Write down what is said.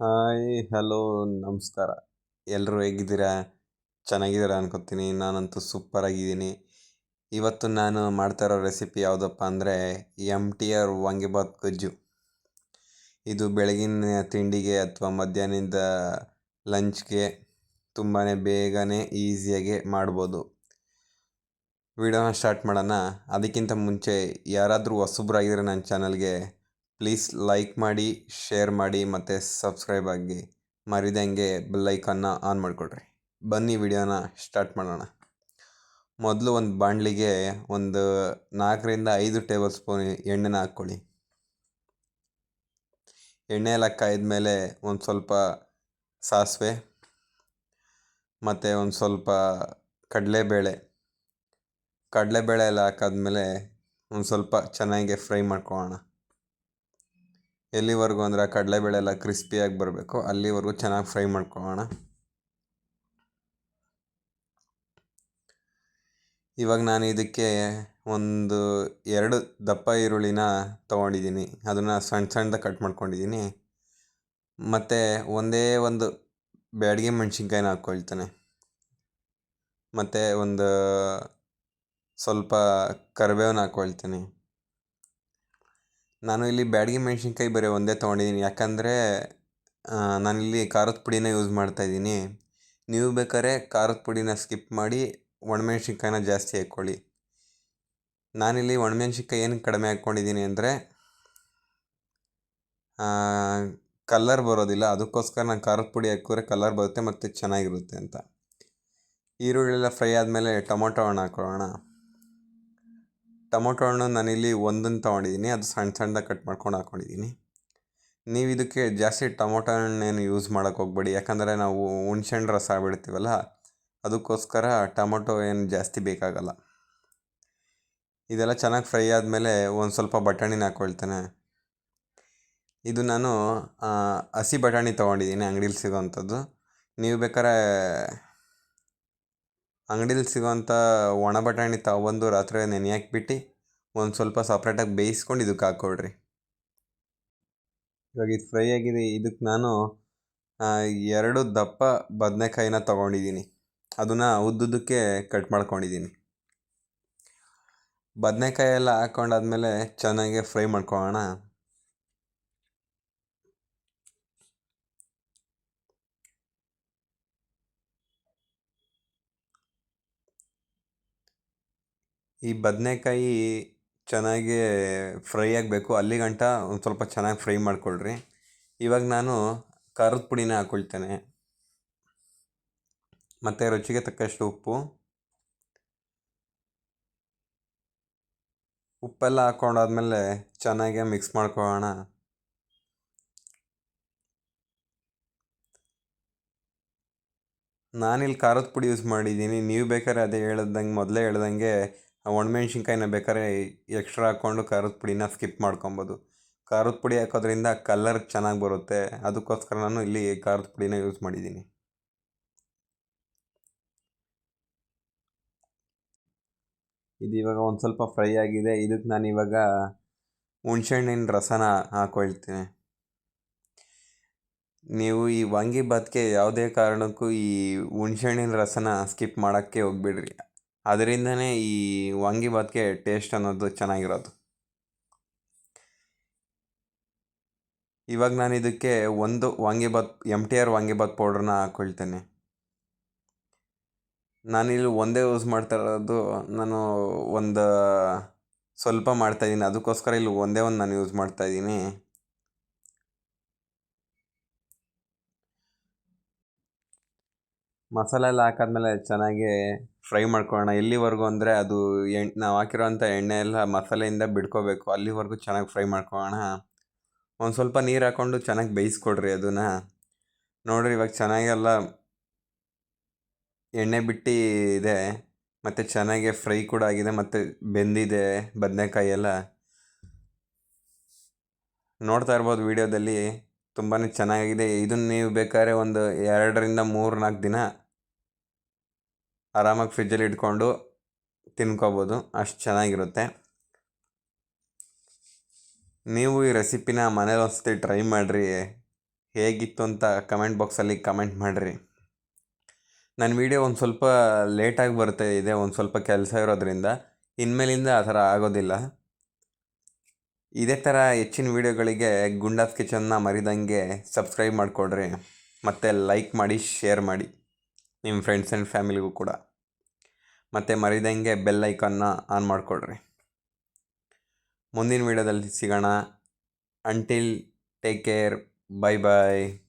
Hi, hello, ನಮಸ್ಕಾರ. ಎಲ್ಲರೂ ಹೇಗಿದ್ದೀರಾ? ಚೆನ್ನಾಗಿದ್ದೀರಾ ಅನ್ಕೋತೀನಿ. ನಾನಂತೂ ಸೂಪರ್ ಆಗಿದ್ದೀನಿ ಇವತ್ತು ನಾನು ಮಾಡ್ತಾ ಇರೋ ರೆಸಿಪಿ ಯಾವುದಪ್ಪ ಅಂದರೆ ಎಂ ಟಿ ಆರ್ ವಾಂಗಿಬಾತ್ ಗೊಜ್ಜು. ಇದು ಬೆಳಗಿನ ತಿಂಡಿಗೆ ಅಥವಾ ಮಧ್ಯಾಹ್ನದ ಲಂಚ್ಗೆ ತುಂಬಾ ಬೇಗನೆ ಈಸಿಯಾಗಿ ಮಾಡ್ಬೋದು. ವಿಡಿಯೋನ ಸ್ಟಾರ್ಟ್ ಮಾಡೋಣ. ಅದಕ್ಕಿಂತ ಮುಂಚೆ ಯಾರಾದರೂ ಹೊಸಬ್ರಾಗಿದ್ರೆ ನನ್ನ ಚಾನಲ್ಗೆ ಪ್ಲೀಸ್ ಲೈಕ್ ಮಾಡಿ, ಶೇರ್ ಮಾಡಿ ಮತ್ತು ಸಬ್ಸ್ಕ್ರೈಬ್ ಆಗಿ ಮರಿದಂಗೆ ಬೆಲ್ಲೈಕನ್ನ ಆನ್ ಮಾಡಿಕೊಡ್ರಿ. ಬನ್ನಿ ವಿಡಿಯೋನ ಸ್ಟಾರ್ಟ್ ಮಾಡೋಣ. ಮೊದಲು ಒಂದು ಬಾಣಲಿಗೆ ಒಂದು ನಾಲ್ಕರಿಂದ ಐದು ಟೇಬಲ್ ಸ್ಪೂನ್ ಎಣ್ಣೆನ ಹಾಕ್ಕೊಳ್ಳಿ. ಎಣ್ಣೆ ಎಲ್ಲ ಕಾಯ್ದ ಮೇಲೆ ಒಂದು ಸ್ವಲ್ಪ ಸಾಸಿವೆ ಮತ್ತು ಒಂದು ಸ್ವಲ್ಪ ಕಡಲೆಬೇಳೆ. ಕಡಲೆಬೇಳೆ ಎಲ್ಲ ಹಾಕಾದ್ಮೇಲೆ ಒಂದು ಸ್ವಲ್ಪ ಚೆನ್ನಾಗಿ ಫ್ರೈ ಮಾಡ್ಕೊಳ್ಳೋಣ. ಎಲ್ಲಿವರೆಗೂ ಅಂದರೆ ಕಡಲೆಬೇಳೆ ಎಲ್ಲ ಕ್ರಿಸ್ಪಿಯಾಗಿ ಬರಬೇಕು. ಅಲ್ಲಿವರೆಗೂ ಚೆನ್ನಾಗಿ ಫ್ರೈ ಮಾಡ್ಕೊಳ್ಳೋಣ. ಇವಾಗ ನಾನು ಇದಕ್ಕೆ ಒಂದು ಎರಡು ದಪ್ಪ ಈರುಳ್ಳಿನ ತೊಗೊಂಡಿದ್ದೀನಿ. ಅದನ್ನು ಸಣ್ಣ ಸಣ್ಣದಾಗಿ ಕಟ್ ಮಾಡ್ಕೊಂಡಿದ್ದೀನಿ. ಮತ್ತು ಒಂದೇ ಒಂದು ಬ್ಯಾಡಿಗೆ ಮೆಣಸಿನ್ಕಾಯಿನ ಹಾಕ್ಕೊಳ್ತೇನೆ ಮತ್ತು ಒಂದು ಸ್ವಲ್ಪ ಕರಿಬೇವನ್ನ ಹಾಕ್ಕೊಳ್ತೀನಿ ನಾನು ಇಲ್ಲಿ ಬ್ಯಾಡಗಿ ಮೆಣಸಿನ್ಕಾಯಿ ಬರೀ ಒಂದೇ ತೊಗೊಂಡಿದ್ದೀನಿ. ಯಾಕಂದರೆ ನಾನಿಲ್ಲಿ ಖಾರದ ಪುಡಿನ ಯೂಸ್ ಮಾಡ್ತಾಯಿದ್ದೀನಿ ನೀವು ಬೇಕಾದ್ರೆ ಖಾರದ ಪುಡಿನ ಸ್ಕಿಪ್ ಮಾಡಿ ಒಣಮೆಣ್ಸಿನ್ಕಾಯಿನ ಜಾಸ್ತಿ ಹಾಕ್ಕೊಳ್ಳಿ. ನಾನಿಲ್ಲಿ ಒಣಮೆಣ್ಸಿನ್ಕಾಯಿ ಏನು ಕಡಿಮೆ ಹಾಕ್ಕೊಂಡಿದ್ದೀನಿ ಅಂದರೆ ಕಲ್ಲರ್ ಬರೋದಿಲ್ಲ. ಅದಕ್ಕೋಸ್ಕರ ನಾನು ಖಾರದ ಪುಡಿ ಹಾಕಿದ್ರೆ ಕಲ್ಲರ್ ಬರುತ್ತೆ ಮತ್ತು ಚೆನ್ನಾಗಿರುತ್ತೆ ಅಂತ. ಈರುಳ್ಳಿ ಎಲ್ಲ ಫ್ರೈ ಆದಮೇಲೆ ಟೊಮೊಟೊ ಹಣ್ಣು ಹಾಕೊಳ್ಳೋಣ. ಟೊಮೊಟೊ ಹಣ್ಣು ನಾನಿಲ್ಲಿ ಒಂದನ್ನು ತೊಗೊಂಡಿದ್ದೀನಿ. ಅದು ಸಣ್ಣ ಸಣ್ಣದಾಗಿ ಕಟ್ ಮಾಡ್ಕೊಂಡು ಹಾಕ್ಕೊಂಡಿದ್ದೀನಿ ನೀವು ಇದಕ್ಕೆ ಜಾಸ್ತಿ ಟೊಮೊಟೊ ಹಣ್ಣೇನು ಯೂಸ್ ಮಾಡೋಕ್ಕೆ ಹೋಗ್ಬೇಡಿ. ಯಾಕಂದರೆ ನಾವು ಹುಣ್ಸೆಹಣ್ಣು ರಸ ಬಿಡ್ತೀವಲ್ಲ, ಅದಕ್ಕೋಸ್ಕರ ಟೊಮೊಟೊ ಏನು ಜಾಸ್ತಿ ಬೇಕಾಗಲ್ಲ. ಇದೆಲ್ಲ ಚೆನ್ನಾಗಿ ಫ್ರೈ ಆದಮೇಲೆ ಒಂದು ಸ್ವಲ್ಪ ಬಟಾಣಿನ ಹಾಕ್ಕೊಳ್ತೇನೆ ಇದು ನಾನು ಹಸಿ ಬಟಾಣಿ ತೊಗೊಂಡಿದ್ದೀನಿ, ಅಂಗಡೀಲಿ ಸಿಗೋವಂಥದ್ದು ನೀವು ಬೇಕಾದ್ರೆ ಅಂಗಡೀಲಿ ಸಿಗೋವಂಥ ಒಣ ಬಟಾಣಿ ತಗೊಬಂದು ರಾತ್ರಿ ನೆನೆ ಬಿಟ್ಟು ಒಂದು ಸ್ವಲ್ಪ ಸಪ್ರೇಟಾಗಿ ಬೇಯಿಸ್ಕೊಂಡು ಇದಕ್ಕೆ ಹಾಕ್ಕೊಡ್ರಿ ಇವಾಗ ಇದು ಫ್ರೈ ಆಗಿದೆ ಇದಕ್ಕೆ ನಾನು ಎರಡು ದಪ್ಪ ಬದನೆಕಾಯಿನ ತೊಗೊಂಡಿದ್ದೀನಿ. ಅದನ್ನು ಉದ್ದುದಕ್ಕೆ ಕಟ್ ಮಾಡ್ಕೊಂಡಿದ್ದೀನಿ. ಬದನೆಕಾಯಿ ಎಲ್ಲ ಹಾಕ್ಕೊಂಡಾದ್ಮೇಲೆ ಚೆನ್ನಾಗಿ ಫ್ರೈ ಮಾಡ್ಕೊಳ್ಳೋಣ ಈ ಬದನೆಕಾಯಿ ಚೆನ್ನಾಗಿ ಫ್ರೈ ಆಗಬೇಕು. ಅಲ್ಲಿಗಂಟ ಒಂದು ಸ್ವಲ್ಪ ಚೆನ್ನಾಗಿ ಫ್ರೈ ಮಾಡಿಕೊಳ್ರಿ. ಇವಾಗ ನಾನು ಖಾರದ ಪುಡಿನ ಹಾಕ್ಕೊಳ್ತೇನೆ ಮತ್ತು ರುಚಿಗೆ ತಕ್ಕಷ್ಟು ಉಪ್ಪು. ಉಪ್ಪೆಲ್ಲ ಹಾಕ್ಕೊಂಡಾದ್ಮೇಲೆ ಚೆನ್ನಾಗಿ ಮಿಕ್ಸ್ ಮಾಡ್ಕೊಳ್ಳೋಣ. ನಾನಿಲ್ಲಿ ಖಾರದ ಪುಡಿ ಯೂಸ್ ಮಾಡಿದ್ದೀನಿ. ನೀವು ಬೇಕಾದ್ರೆ ಅದೇ ಹೇಳ್ದಂಗೆ, ಮೊದಲೇ ಹೇಳ್ದಂಗೆ ಒಣಮೆಣ್ಸಿನ್ಕಾಯಿನ ಬೇಕಾದ್ರೆ ಎಕ್ಸ್ಟ್ರಾ ಹಾಕ್ಕೊಂಡು ಖಾರದ ಪುಡಿನ ಸ್ಕಿಪ್ ಮಾಡ್ಕೊಬೋದು. ಖಾರದ ಪುಡಿ ಹಾಕೋದ್ರಿಂದ ಕಲರ್ ಚೆನ್ನಾಗಿ ಬರುತ್ತೆ. ಅದಕ್ಕೋಸ್ಕರ ನಾನು ಇಲ್ಲಿ ಖಾರದ ಪುಡಿನ ಯೂಸ್ ಮಾಡಿದ್ದೀನಿ. ಇದು ಇವಾಗ ಒಂದು ಸ್ವಲ್ಪ ಫ್ರೈ ಆಗಿದೆ. ಇದಕ್ಕೆ ನಾನು ಇವಾಗ ಹುಣ್ಸೆಹಣ್ಣಿನ ರಸನ ಹಾಕೊಳ್ತೀನಿ. ನೀವು ಈ ವಾಂಗಿಭಾತ್ಗೆ ಯಾವುದೇ ಕಾರಣಕ್ಕೂ ಈ ಹುಣ್ಸೆಹಣ್ಣಿನ ರಸನ ಸ್ಕಿಪ್ ಮಾಡೋಕ್ಕೆ ಹೋಗ್ಬೇಡ್ರಿ. ಅದರಿಂದನೇ ಈ ವಾಂಗಿಬಾತ್ಗೆ ಟೇಸ್ಟ್ ಅನ್ನೋದು ಚೆನ್ನಾಗಿರೋದು. ಇವಾಗ ನಾನು ಇದಕ್ಕೆ ಒಂದು vangibath M T R vangibath ಪೌಡ್ರನ್ನ ಹಾಕ್ಕೊಳ್ತೇನೆ ನಾನಿಲ್ಲಿ ಒಂದೇ ಯೂಸ್ ಮಾಡ್ತಾ ಇರೋದು, ನಾನು ಒಂದು ಸ್ವಲ್ಪ ಮಾಡ್ತಾಯಿದ್ದೀನಿ ಅದಕ್ಕೋಸ್ಕರ ಇಲ್ಲಿ ಒಂದೇ ಒಂದು ನಾನು ಯೂಸ್ ಮಾಡ್ತಾಯಿದ್ದೀನಿ ಮಸಾಲೆ ಎಲ್ಲ ಹಾಕಾದ್ಮೇಲೆ ಚೆನ್ನಾಗಿ ಫ್ರೈ ಮಾಡ್ಕೊಳ್ಳೋಣ. ಎಲ್ಲಿವರೆಗೂ ಅಂದರೆ ಅದು ಎಣ್ಣೆ ನಾವು ಹಾಕಿರೋಂಥ ಎಣ್ಣೆ ಎಲ್ಲ ಮಸಾಲೆಯಿಂದ ಬಿಡ್ಕೋಬೇಕು. ಅಲ್ಲಿವರೆಗೂ ಚೆನ್ನಾಗಿ ಫ್ರೈ ಮಾಡ್ಕೊಳ್ಳೋಣ. ಒಂದು ಸ್ವಲ್ಪ ನೀರು ಹಾಕ್ಕೊಂಡು ಚೆನ್ನಾಗಿ ಬೇಯಿಸ್ಕೊಡ್ರಿ ಅದನ್ನು. ನೋಡಿರಿ ಇವಾಗ ಚೆನ್ನಾಗೆಲ್ಲ ಎಣ್ಣೆ ಬಿಟ್ಟು ಇದೆ. ಮತ್ತು ಚೆನ್ನಾಗಿ ಫ್ರೈ ಕೂಡ ಆಗಿದೆ. ಮತ್ತು ಬೆಂದಿದೆ ಬದನೆಕಾಯಿ ಎಲ್ಲ. ನೋಡ್ತಾ ಇರ್ಬೋದು ವಿಡಿಯೋದಲ್ಲಿ. ತುಂಬಾ ಚೆನ್ನಾಗಿದೆ. ಇದನ್ನು ನೀವು ಬೇಕಾದ್ರೆ ಒಂದು ಎರಡರಿಂದ ಮೂರು ನಾಲ್ಕು ದಿನ ಆರಾಮಾಗಿ ಫ್ರಿಜ್ಜಲ್ಲಿ ಇಟ್ಕೊಂಡು ತಿನ್ಕೋಬೋದು. ಅಷ್ಟು ಚೆನ್ನಾಗಿರುತ್ತೆ. ನೀವು ಈ ರೆಸಿಪಿನ ಮನೇಲಿ ಒಂದ್ಸತಿ ಟ್ರೈ ಮಾಡಿರಿ. ಹೇಗಿತ್ತು ಅಂತ ಕಮೆಂಟ್ ಬಾಕ್ಸಲ್ಲಿ ಕಮೆಂಟ್ ಮಾಡಿರಿ. ನನ್ನ ವೀಡಿಯೋ ಒಂದು ಸ್ವಲ್ಪ ಲೇಟಾಗಿ ಬರ್ತಾ ಇದೆ ಒಂದು ಸ್ವಲ್ಪ ಕೆಲಸ ಇರೋದ್ರಿಂದ. ಇನ್ಮೇಲಿಂದ ಆ ಥರ ಆಗೋದಿಲ್ಲ. ಇದೇ ಥರ ಹೆಚ್ಚಿನ ವೀಡಿಯೋಗಳಿಗೆ ಗುಂಡಾಸ್ ಕಿಚನ್ನ ಮರಿದಂಗೆ ಸಬ್ಸ್ಕ್ರೈಬ್ ಮಾಡಿಕೊಡ್ರಿ. ಮತ್ತು ಲೈಕ್ ಮಾಡಿ ಶೇರ್ ಮಾಡಿ. ನಿಮ್ಮ ಫ್ರೆಂಡ್ಸ್ ಆ್ಯಂಡ್ ಫ್ಯಾಮಿಲಿಗೂ ಕೂಡ. ಮತ್ತು ಮರಿದಂಗೆ ಬೆಲ್ ಐಕಾನ್ನ ಆನ್ ಮಾಡಿಕೊಡ್ರಿ ಮುಂದಿನ ವೀಡಿಯೋದಲ್ಲಿ ಸಿಗೋಣ. Until take care bye bye